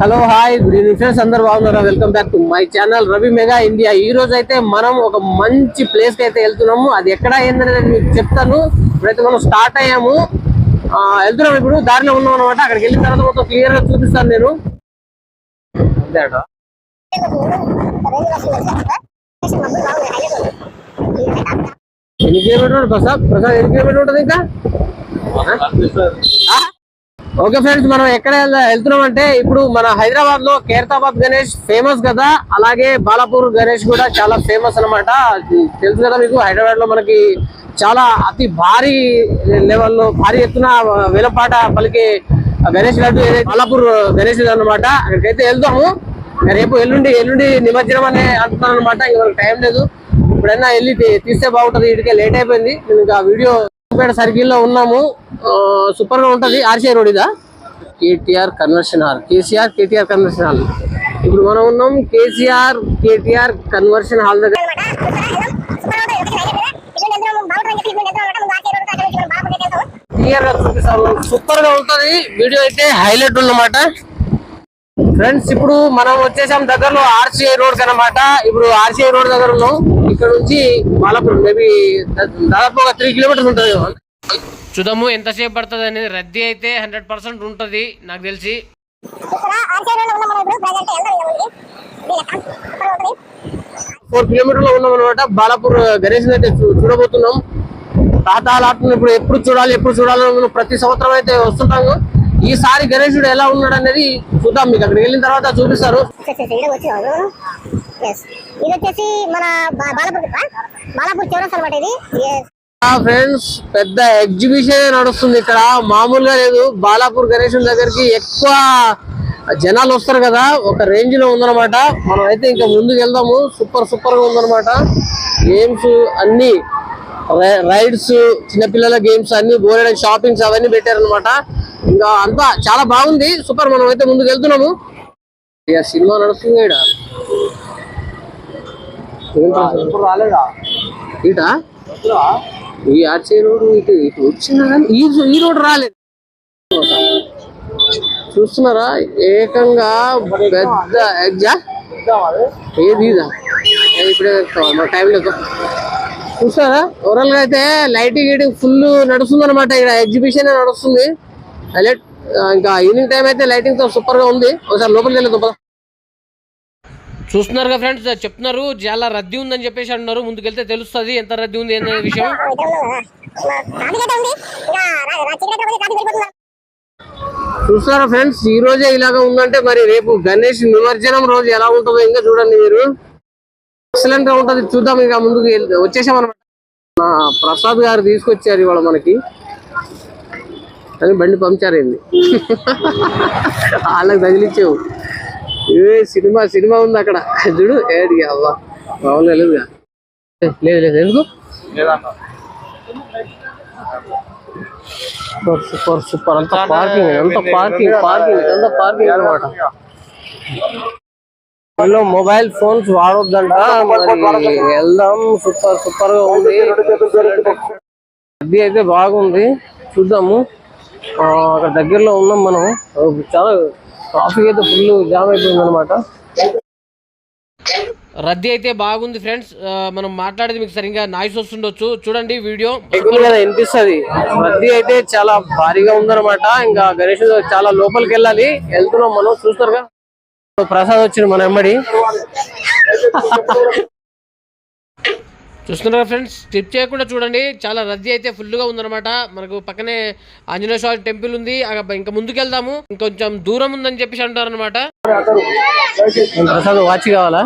Hello hi good evening friends అందరు బాగున్నారా? Welcome back to my channel Ravi mega India ఈ రోజు అయితే మనం ఒక మంచి ప్లేస్కి అయితే వెళ్తున్నాము. అది ఎక్కడ ఏందనేది మీకు చెప్తాను. ఇప్పుడైతే మనం స్టార్ట్ అయ్యాము. ఆ, వెళ్తున్నాం ఇప్పుడు. దారిలో ఉన్నాం అనమాట అక్కడికి వెళ్ళిన తర్వాత మొత్తం క్లియర్గా చూపిస్తాను నేను. ఎన్ని కిలోమీటర్ ప్రసాద్ ప్రసాద్? ఎన్ని కిలోమీటర్ ఉంటుంది ఇంకా? ఓకే ఫ్రెండ్స్ మనం ఎక్కడ వెళ్తున్నాం అంటే ఇప్పుడు మన హైదరాబాద్లో కేరతాబాద్ గణేష్ ఫేమస్ కదా అలాగే బాలాపూర్ గణేష్ కూడా చాలా ఫేమస్ అన్నమాట తెలుసు కదా మీకు హైదరాబాద్లో మనకి చాలా అతి భారీ లెవెల్లో భారీ ఎత్తున వేలపాట పలికే గణేష్ లడ్డు ఏదైతే బాలాపూర్ గణేష్ అనమాట అక్కడికైతే వెళ్దాము రేపు ఎల్లుండి ఎల్లుండి నిమజ్జనం అనే అంటున్నాను అనమాట ఇంకా టైం లేదు ఇప్పుడైనా వెళ్ళి తీస్తే బాగుంటుంది ఇటుకే లేట్ అయిపోయింది ఇంకా వీడియో పేట ఉన్నాము సూపర్గా ఉంటది. ఆర్సీఐ రోడ్ ఇదా? KTR convention hall. KCR KTR convention hall. ఇప్పుడు మనం ఉన్నాం కేసీఆర్ కేటీఆర్ కన్వర్షన్ హాల్ దగ్గర. క్లియర్గా చూపిస్తాను సూపర్గా ఉంటది. వీడియో అయితే హైలైట్ ఉందన్నమాట ఫ్రెండ్స్ ఇప్పుడు మనం వచ్చేసాం దగ్గరలో ఆర్సీఐ రోడ్ కనమాట ఇప్పుడు ఆర్సీఐ రోడ్ దగ్గర ఉన్నాం. ఇక్కడ నుంచి బాలాపూర్ మేబీ దాదాపు ఒక త్రీ కిలోమీటర్స్ ఉంటుంది చూద్దాము ఎంతసేపు పడుతుంది అనేది రద్దీ అయితే హండ్రెడ్ పర్సెంట్ ఉంటుంది నాకు తెలిసి. ఫోర్ కిలోమీటర్లో ఉన్నాం అనమాట బాలాపూర్ గణేష్ అయితే చూ- చూడబోతున్నాం. తాతాలాటం ఇప్పుడు ఎప్పుడు చూడాలి ఎప్పుడు చూడాలని మనం ప్రతి సంవత్సరం అయితే వస్తుంటాము. ఈసారి గణేశుడు ఎలా ఉన్నాడు అనేది చూద్దాం మీకు అక్కడికి వెళ్ళిన తర్వాత చూపిస్తారు. ఇది వచ్చేసి మన బాలాపూర్? బాలాపూర్ చౌరస్ అనమాట ఇది. ఫ్రెండ్స్ పెద్ద ఎగ్జిబిషన్ నడుస్తుంది ఇక్కడ. మామూలుగా లేదు. బాలాపూర్ గణేశుని దగ్గరికి ఎక్కువ జనాలు వస్తారు కదా. ఒక రేంజ్లో ఉందన్నమాట. మనం అయితే ఇంకా ముందుకు వెళ్దాము. సూపర్ సూపర్గా ఉందన్నమాట. గేమ్స్ అన్ని రైడ్స్ చిన్నపిల్లల గేమ్స్ అన్ని బోలెడ్ షాపింగ్స్ అవన్నీ పెట్టారనమాట ఇంకా అంతా చాలా బాగుంది. సూపర్ మనం అయితే ముందుకు వెళ్తున్నాము. ఇక సినిమా నడుస్తుంది ఇక్కడ రాలేదా? ఇటా? ఈ ఆర్సీ రోడ్డు ఇటు ఇటు వచ్చినా కానీ ఈ ఈ రోడ్డు రాలేదు. చూస్తున్నారా? ఏకంగా పెద్ద ఎగ్జా ఏది ఇదా? ఇప్పుడే మా టైం లేదు చూస్తారా? ఓవరాల్గా అయితే లైటింగ్ గీటింగ్ ఫుల్ నడుస్తుంది అనమాట ఇక్కడ. ఎగ్జిబిషన్ నడుస్తుంది. హైలైట్ ఇంకా ఈవినింగ్ టైం అయితే లైటింగ్తో సూపర్గా ఉంది. ఒకసారి లోపలికి వెళ్ళదు చూస్తున్నారు కదా ఫ్రెండ్స్ చెప్తున్నారు చాలా రద్దీ ఉందని చెప్పేసి అంటున్నారు. ముందుకెళ్తే తెలుస్తుంది. ఎంత రద్దీ ఉంది అనే విషయం. చూస్తారా ఫ్రెండ్స్ ఈ రోజే ఇలాగా ఉందంటే మరి రేపు గణేష్ నిమజ్జనం రోజు ఎలా ఉంటుందో ఇంకా చూడండి మీరు. ఎక్సలెంట్గా ఉంటది. చూద్దాం ఇంకా ముందుకు వెళ్తే- వచ్చేసాం అనమాట మా ప్రసాద్ గారు తీసుకొచ్చారు ఇవాళ మనకి. కానీ బండి పంచారైంది వాళ్ళకి తగిలిచ్చేవు. ఏ సినిమా సినిమా ఉంది అక్కడ. చూడు ఏడి అవ్వ. మామూలుగా లేదుగా ఏ, లేదు లేదు ఎందుకు? Super super super. అంత పార్కింగ్ అంత పార్కింగ్ పార్కింగ్ అంత పార్కింగ్ అనమాట. లో మొబైల్ ఫోన్స్ వాడొద్దంట మరి. వెళ్దాం సూపర్ సూపర్గా ఉంది అది అయితే బాగుంది. చూద్దాము. ఆ, అక్కడ దగ్గరలో ఉన్నాం మనం. చాలా ట్రాఫిక్ అయితే ఫుల్ జామ్ అయిపోయింది అనమాట రద్దీ అయితే బాగుంది ఫ్రెండ్స్. మనం మాట్లాడేది మీకు సరిగ్గా నాయిస్ వస్తుండొచ్చు. చూడండి వీడియో. వినిపిస్తుంది? రద్దీ అయితే చాలా భారీగా ఉందన్నమాట. ఇంకా గణేష్ చాలా లోపలికి వెళ్ళాలి. వెళ్తున్నాం మనం. చూస్తారుగా ప్రసాద్ వచ్చింది మన ఎమ్మడి చూస్తున్నారా ఫ్రెండ్స్? ట్రిప్ చేయకుండా చూడండి. చాలా రద్దీ అయితే ఫుల్గా ఉందన్నమాట. మనకు పక్కనే ఆంజనేయ స్వామి టెంపుల్ ఉంది. ఇంకా ముందుకు వెళ్దాము ఇంకొంచెం దూరం ఉందని చెప్పేసి అంటారు అనమాట వాచ్ కావాలా?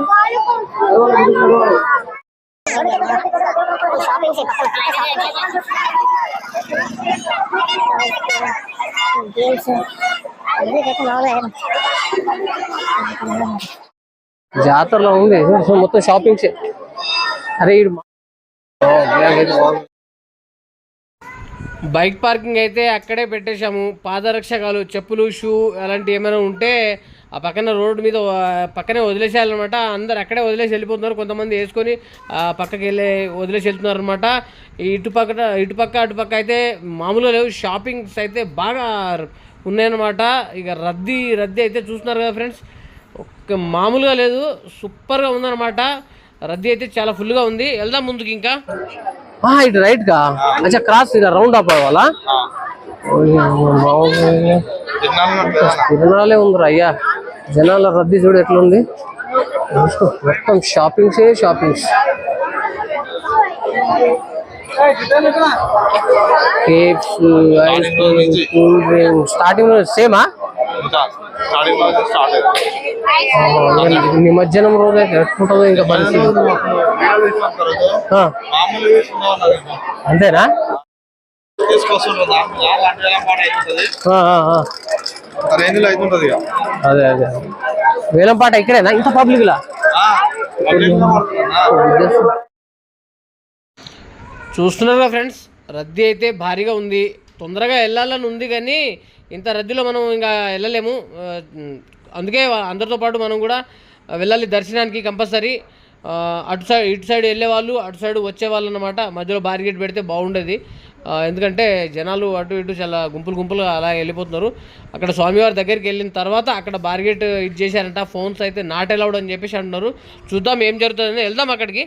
జాతరలో ఉంది. మొత్తం షాపింగ్ అరే బైక్ పార్కింగ్ అయితే అక్కడే పెట్టేశాము. పాదరక్షకాలు చెప్పులు షూ అలాంటివి ఏమైనా ఉంటే ఆ పక్కన రోడ్డు మీద పక్కనే వదిలేసేయాలన్నమాట. అందరు అక్కడే వదిలేసి వెళ్ళిపోతున్నారు. కొంతమంది వేసుకొని పక్కకి వెళ్ళే వదిలేసి వెళ్తున్నారు అనమాట ఇటుపక్క ఇటుపక్క అటుపక్క అయితే మామూలుగా లేవు. షాపింగ్స్ అయితే బాగా ఉన్నాయన్నమాట. ఇక రద్దీ రద్దీ అయితే చూస్తున్నారు కదా ఫ్రెండ్స్. ఒక్క మామూలుగా లేదు. సూపర్గా ఉందన్నమాట. రద్దీ అయితే చాలా ఫుల్గా ఉంది. వెళ్దాం ముందుకి ఇంకా. ఆ, ఇటు రైట్గా? అచ్చా క్రాస్ ఇలా రౌండ్ అప్ అవ్వాలా? తిరునాలే ఉందిరా అయ్యా. జనాల రద్దీ చూడు ఎట్లుంది. మొత్తం షాపింగ్సే shoppings cakes ice cream cool drinks starting సేమా నిమజ్జనం రోజు అయితే ఎట్లుంటుందో ఇంకా పరిస్థితి. అంతేనా? దాంట్లో. రెండు వేల పాట అదే అదే. ఇక్కడేనా? ఇంత పబ్లిక్ లా? చూస్తున్నారుగా ఫ్రెండ్స్? రద్దీ అయితే భారీగా ఉంది. తొందరగా వెళ్ళాలని ఉంది కానీ ఇంత రద్దీలో మనం ఇంకా వెళ్ళలేము. అందుకే అందరితో పాటు మనం కూడా వెళ్ళాలి దర్శనానికి కంపల్సరీ. అటు సైడ్ ఇటు సైడ్ వెళ్ళేవాళ్ళు అటు సైడ్ వచ్చేవాళ్ళు అనమాట మధ్యలో బార్గెట్ పెడితే బాగుండేది. ఎందుకంటే జనాలు అటు ఇటు చాలా గుంపులు గుంపులుగా అలా వెళ్ళిపోతున్నారు. అక్కడ స్వామివారి దగ్గరికి వెళ్ళిన తర్వాత అక్కడ బార్గెట్ ఇది చేశారంట. ఫోన్స్ అయితే నాట్ అలౌడ్ అని చెప్పేసి అంటున్నారు. చూద్దాం ఏం జరుగుతుందని వెళ్దాం అక్కడికి.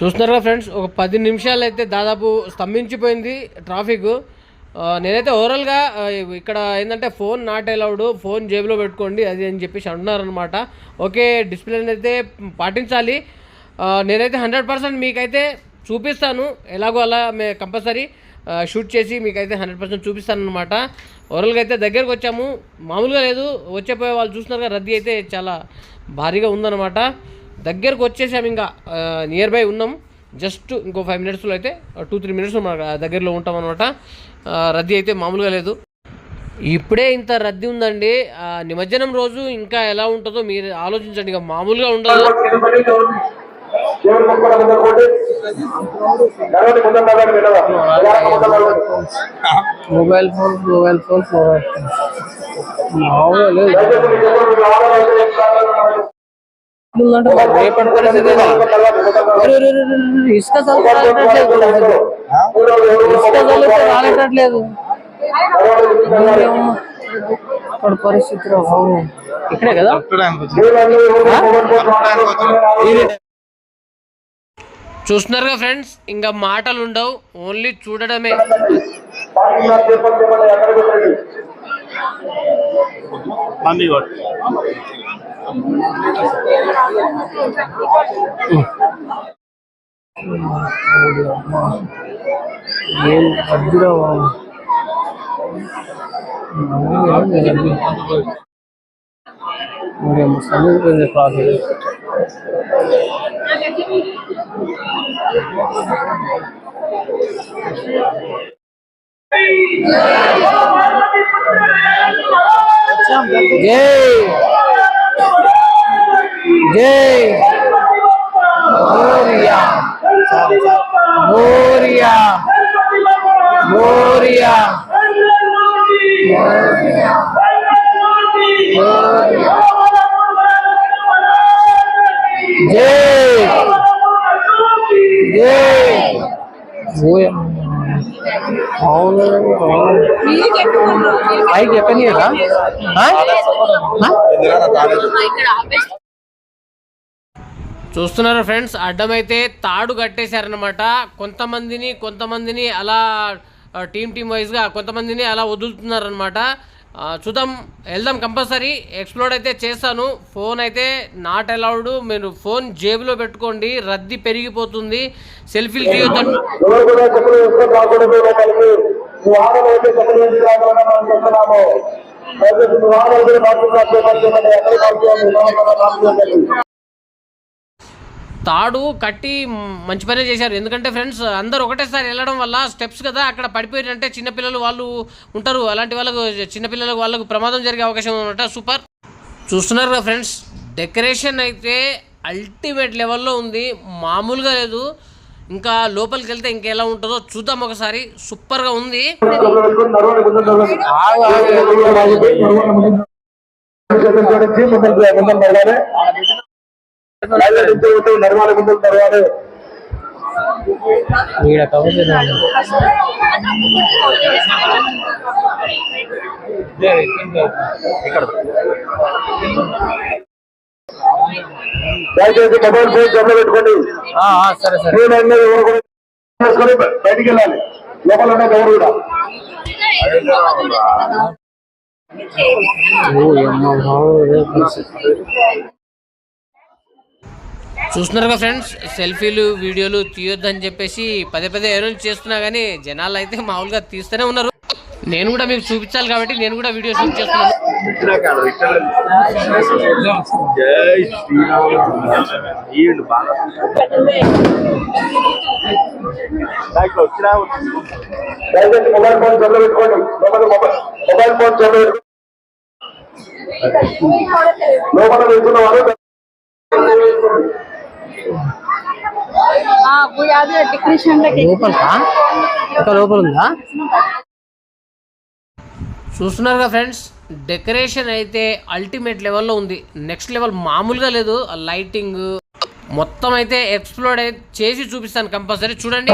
చూస్తున్నారుగా ఫ్రెండ్స్ ఒక పది నిమిషాలు అయితే దాదాపు స్తంభించిపోయింది ట్రాఫిక్ నేనైతే ఓవరాల్గా ఇక్కడ ఏంటంటే ఫోన్ నాట్ అలౌడ్ ఫోన్ జేబులో పెట్టుకోండి అది అని చెప్పేసి అంటున్నారనమాట ఓకే డిస్ప్లేని అయితే పాటించాలి. నేనైతే హండ్రెడ్ పర్సెంట్ మీకైతే చూపిస్తాను. ఎలాగో అలా మే కంపల్సరీ షూట్ చేసి మీకైతే హండ్రెడ్ పర్సెంట్ చూపిస్తాను అనమాట ఓవరాల్గా అయితే దగ్గరకు వచ్చాము. మామూలుగా లేదు. వచ్చేపోయే వాళ్ళు చూస్తున్నారుగా రద్దీ అయితే చాలా భారీగా ఉందన్నమాట. దగ్గరకు వచ్చేసాము ఇంకా నియర్ బై ఉన్నాం. జస్ట్ ఇంకో ఫైవ్ మినిట్స్లో అయితే టూ త్రీ మినిట్స్ మన దగ్గరలో ఉంటాం అనమాట రద్దీ అయితే మామూలుగా లేదు. ఇప్పుడే ఇంత రద్దీ ఉందండి. నిమజ్జనం రోజు ఇంకా ఎలా ఉంటుందో మీరు ఆలోచించండి. ఇక మామూలుగా ఉండదు. Mobile phones mobile phones mobile మామూలుగా రేపటి ఇసుక రాలేటట్లేదు బాబు. ఇక్కడే కదా. చూస్తున్నారుగా ఫ్రెండ్స్ ఇంకా మాటలు ఉండవు ఓన్లీ చూడడమే. ఏం రద్దీరా బాబు. మరి ఏమో సమీపించింది ట్రాఫిక్ జై జై పైకి చెప్పనీయరా ఎందుకన్నా తాగలేదు. చూస్తున్నారు ఫ్రెండ్స్? అడ్డమైతే తాడు కట్టేశారనమాట కొంతమందిని కొంతమందిని అలా టీమ్ టీమ్ వైజ్గా కొంతమందిని అలా వదులుతున్నారనమాట చూద్దాం. వెళ్దాం కంపల్సరీ. ఎక్స్ప్లోర్ అయితే చేస్తాను. ఫోన్ అయితే నాట్ అలౌడ్ మీరు ఫోన్ జేబులో పెట్టుకోండి. రద్దీ పెరిగిపోతుంది. సెల్ఫీలు తీయొద్దండి ఎవరు కూడా చెప్పులు మనం చెప్తున్నాము. దయచేసి నువ్వు ఎక్కడ తాడు కట్టి మంచి పనే చేశారు. ఎందుకంటే ఫ్రెండ్స్ అందరూ ఒకటేసారి వెళ్ళడం వల్ల స్టెప్స్ కదా అక్కడ పడిపోయినంటే చిన్నపిల్లలు వాళ్ళు ఉంటారు. అలాంటి వాళ్ళకు చిన్నపిల్లలకు వాళ్ళకు ప్రమాదం జరిగే అవకాశం అనమాట సూపర్. చూస్తున్నారు కదా ఫ్రెండ్స్ డెకరేషన్ అయితే అల్టిమేట్ లెవెల్లో ఉంది. మామూలుగా లేదు. ఇంకా లోపలికి వెళ్తే ఇంకెలా ఉంటుందో చూద్దాం ఒకసారి. సూపర్గా ఉంది. నడవాలి దయచేసి మొబైల్ ఫోన్ జబ్బు పెట్టుకోండి. చేసుకొని బయటికి వెళ్ళాలి. లోపల ఉన్నది ఎవరు కూడా. చూస్తున్నారుగా ఫ్రెండ్స్ సెల్ఫీలు వీడియోలు తీయొద్దని చెప్పేసి పదే పదే ఏమైనా చేస్తున్నా కానీ జనాలు అయితే మామూలుగా తీస్తూనే ఉన్నారు. నేను కూడా మీకు చూపించాలి కాబట్టి నేను కూడా వీడియో షూట్ చేస్తున్నాను. మొబైల్ ఫోన్ పెట్టుకోండి మొబైల్ ఫోన్ లోపల వెళ్తున్న లోపల ఇంకా లోపల ఉందా? చూస్తున్నారుగా ఫ్రెండ్స్ డెకరేషన్ అయితే అల్టిమేట్ లెవెల్లో ఉంది. నెక్స్ట్ లెవెల్ మామూలుగా లేదు లైటింగ్ మొత్తం అయితే ఎక్స్ప్లోర్ అయితే చేసి చూపిస్తాను కంపల్సరీ. చూడండి.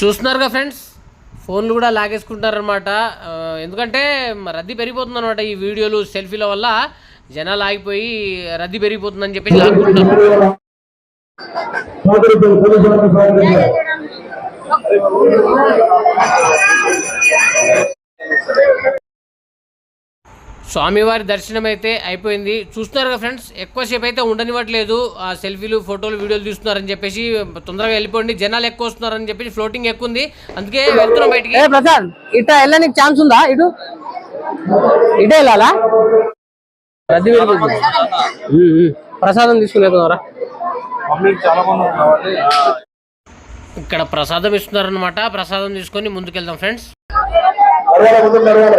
చూస్తున్నారు చూస్తున్నారుగా ఫ్రెండ్స్ ఫోన్లు కూడా లాగేసుకుంటారనమాట ఎందుకంటే రద్దీ పెరిగిపోతుంది అనమాట ఈ వీడియోలు సెల్ఫీల వల్ల. జనాలు ఆగిపోయి రద్దీ పెరిగిపోతుందని చెప్పేసి లాక్కుంటున్నారు స్వామివారి దర్శనం అయితే అయిపోయింది. చూస్తున్నారుగా ఫ్రెండ్స్ ఎక్కువసేపు అయితే ఉండనివ్వట్లేదు. ఆ సెల్ఫీలు ఫోటోలు వీడియోలు తీస్తున్నారని చెప్పేసి తొందరగా వెళ్ళిపోండి. జనాలు ఎక్కువ వస్తున్నారని చెప్పేసి ఫ్లోటింగ్ ఎక్కువ ఉంది. అందుకే వెళ్తున్నాం బయటికి. ప్రసాద్ ఇట్లా వెళ్ళడానికి ఛాన్స్ ఉందా? ఇటు? ఇటే వెళ్ళాలా? రద్దీ. ప్రసాదం ఉన్నారు కాబట్టి ఇక్కడ ప్రసాదం ఇస్తున్నారనమాట ప్రసాదం తీసుకొని ముందుకెళ్దాం ఫ్రెండ్స్ నడవాలి, ముందుకు నడవాలి.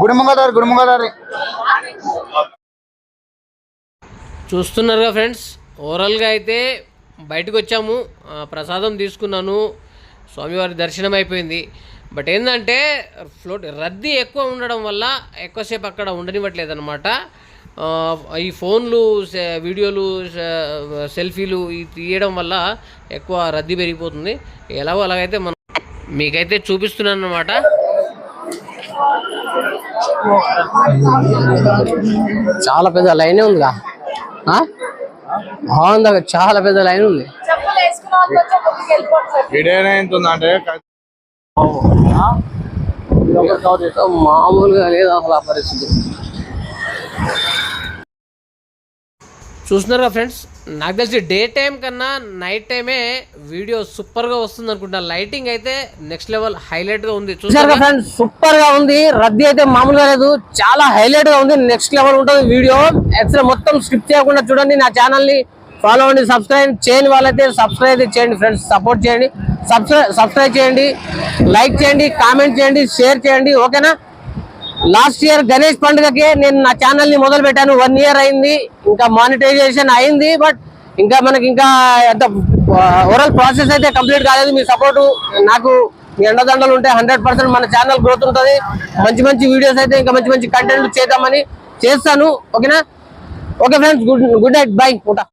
గుడిమంగదారి గుడిమంగదారి చూస్తున్నారుగా ఫ్రెండ్స్ ఓవరాల్గా అయితే బయటకు వచ్చాము ప్రసాదం తీసుకున్నాను స్వామివారి దర్శనం అయిపోయింది బట్ ఏంటంటే ఫ్లోట్ రద్దీ ఎక్కువ ఉండడం వల్ల ఎక్కువసేపు అక్కడ ఉండనివ్వట్లేదు అనమాట ఈ ఫోన్లు వీడియోలు సెల్ఫీలు ఇవి తీయడం వల్ల ఎక్కువ రద్దీ పెరిగిపోతుంది. ఎలాగో అలాగైతే మనం మీకైతే చూపిస్తున్నాను అనమాట చాలా పెద్ద లైనే ఉందిగా. బాగుంది అక్క, చాలా పెద్ద లైన్ ఉంది. ఉందంటే మామూలుగా లేదు అసలు ఆ పరిస్థితి. చూస్తున్నారా ఫ్రెండ్స్? నాకు తెలిసి డే టైం కన్నా నైట్ టైమే వీడియో సూపర్గా వస్తుంది అనుకుంటా. లైటింగ్ అయితే నెక్స్ట్ లెవెల్ హైలైట్గా ఉంది చూసారా ఫ్రెండ్స్? సూపర్గా ఉంది. రద్దీ అయితే మామూలుగా లేదు. చాలా హైలైట్గా ఉంది. నెక్స్ట్ లెవెల్ ఉంటుంది వీడియో. యాక్చువల్ మొత్తం స్కిప్ చేయకుండా చూడండి నా ఛానల్ని ఫాలో అవ్వండి సబ్స్క్రైబ్ చేయని వాళ్ళైతే సబ్స్క్రైబ్ చేయండి ఫ్రెండ్స్. సపోర్ట్ చేయండి. సబ్స్క్రైబ్ సబ్స్క్రైబ్ చేయండి. లైక్ చేయండి కామెంట్ చేయండి షేర్ చేయండి. ఓకేనా లాస్ట్ ఇయర్ గణేష్ పండుగకి నేను నా ఛానల్ని మొదలు పెట్టాను వన్ ఇయర్ అయింది. ఇంకా మానిటైజేషన్ అయింది బట్ ఇంకా మనకి ఇంకా ఎంత ఓవరాల్ ప్రాసెస్ అయితే కంప్లీట్ కాలేదు. మీ సపోర్ట్ నాకు మీ ఎండదండలు ఉంటే హండ్రెడ్ పర్సెంట్ మన ఛానల్ గ్రోత్ ఉంటుంది. మంచి మంచి వీడియోస్ అయితే ఇంకా మంచి మంచి కంటెంట్ చేద్దామని చేస్తాను. ఓకేనా? Okay friends good good night bye ఉంటా.